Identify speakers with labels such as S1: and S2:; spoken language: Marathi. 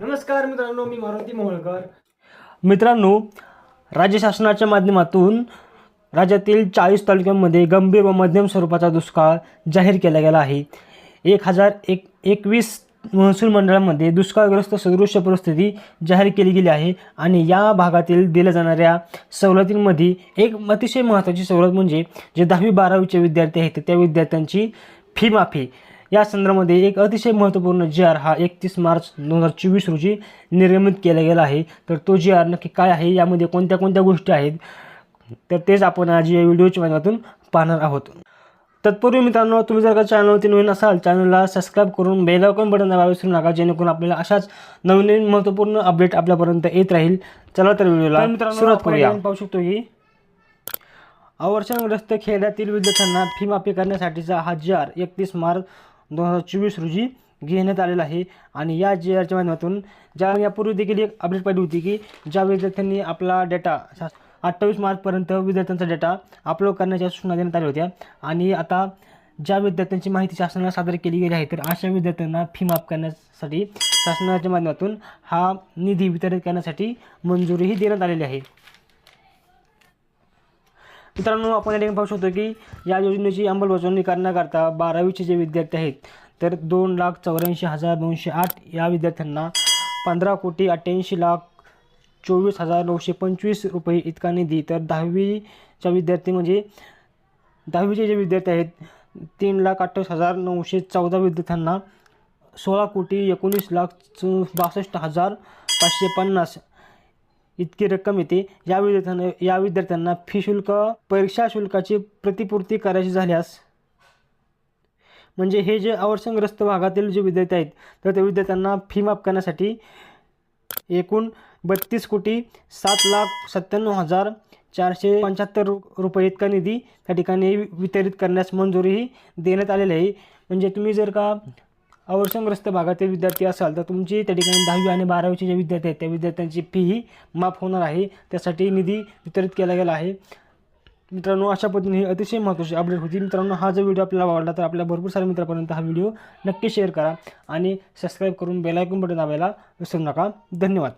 S1: नमस्कार मित्रांनो मी मारुती मोहोळकर.
S2: मित्रांनो राज्य शासनाच्या माध्यमातून राज्यातील चाळीस तालुक्यांमध्ये गंभीर व मध्यम स्वरूपाचा दुष्काळ जाहीर केला गेला आहे. एक हजार एक एकवीस महसूल मंडळामध्ये दुष्काळग्रस्त सदृश्य परिस्थिती जाहीर केली गेली आहे आणि या भागातील दिल्या जाणाऱ्या सवलतींमध्ये एक अतिशय महत्त्वाची सवलत म्हणजे जे दहावी बारावीचे विद्यार्थी आहेत त्या विद्यार्थ्यांची फी माफी. या संदर्भामध्ये एक अतिशय महत्त्वपूर्ण जी आर हा एकतीस मार्च दोन हजार चोवीस रोजी निर्गमित केला गेला आहे. तर तो जी आर नक्की काय आहे? यामध्ये कोणत्या कोणत्या गोष्टी आहेत? तर तेच आपण आज या व्हिडिओच्या माध्यमातून पाहणार आहोत. तत्पूर्वी मित्रांनो तुम्ही जर का चॅनलवरती नवीन असाल चॅनलला सबस्क्राईब करून बेल आयकॉन बटन दाबावे विसरू नका जेणेकरून आपल्याला अशाच नवीन नवीन महत्त्वपूर्ण अपडेट आपल्यापर्यंत येत राहील. चला तर व्हिडिओला सुरुवात करूया. पाहू शकतो की अवर्षणग्रस्त खेड्यातील विद्यार्थ्यांना फी माफी करण्यासाठीचा हा जी आर एकतीस मार्च दोन हजार चोवीस रोजी घेण्यात आलेला आहे. आणि या जी आरच्या माध्यमातून ज्या यापूर्वी देखील एक अपडेट पाहिली होती की ज्या विद्यार्थ्यांनी आपला डेटा अठ्ठावीस मार्चपर्यंत विद्यार्थ्यांचा डेटा अपलोड करण्याच्या सूचना देण्यात आल्या होत्या. आणि आता ज्या विद्यार्थ्यांची माहिती शासनाला सादर केली गेली आहे तर अशा विद्यार्थ्यांना फी माफ करण्यासाठी शासनाच्या माध्यमातून हा निधी वितरित करण्यासाठी मंजुरीही देण्यात आलेली आहे. मित्रांनो आपण या ठिकाणी पाहू शकतो की या योजनेची अंमलबजावणी करण्याकरता बारावीचे जे विद्यार्थी आहेत तर दोन लाख चौऱ्याऐंशी हजार दोनशे आठ या विद्यार्थ्यांना पंधरा कोटी अठ्ठ्याऐंशी लाख चोवीस हजार नऊशे पंचवीस रुपये इतका निधी तर दहावीच्या विद्यार्थी म्हणजे दहावीचे जे विद्यार्थी आहेत तीन लाख अठ्ठावीस हजार नऊशे चौदा विद्यार्थ्यांना सोळा कोटी एकोणीस लाख बासष्ट हजार पाचशे पन्नास इतकी रक्कम येते. या विद्यार्थ्यांना या विद्यार्थ्यांना फी शुल्क परीक्षा शुल्काची प्रतिपूर्ती करायची झाल्यास म्हणजे हे जे अवर्षणग्रस्त भागातील जे विद्यार्थी आहेत तर त्या विद्यार्थ्यांना फी माफ करण्यासाठी एकूण बत्तीस कोटी सात लाख सत्त्याण्णव हजार चारशे पंच्याहत्तर रुपये इतका निधी त्या ठिकाणी वितरित करण्यास मंजुरीही देण्यात आलेली आहे. म्हणजे तुम्ही जर का अवर्षणग्रस्त भागातील विद्यार्थी असाल तर तुमची त्या ठिकाणी दहावी आणि बारावीचे जे विद्यार्थी आहेत त्या विद्यार्थ्यांची फीही माफ होणार आहे. त्यासाठी निधी वितरित केला गेला आहे. मित्रांनो अशा पद्धतीने ही अतिशय महत्त्वाची अपडेट होती. मित्रांनो हा जर व्हिडिओ आपल्याला आवडला तर आपल्या भरपूर साऱ्या मित्रांपर्यंत हा व्हिडिओ नक्की शेअर करा आणि सबस्क्राईब करून बेलायकून बटन दाबायला विसरू नका. धन्यवाद.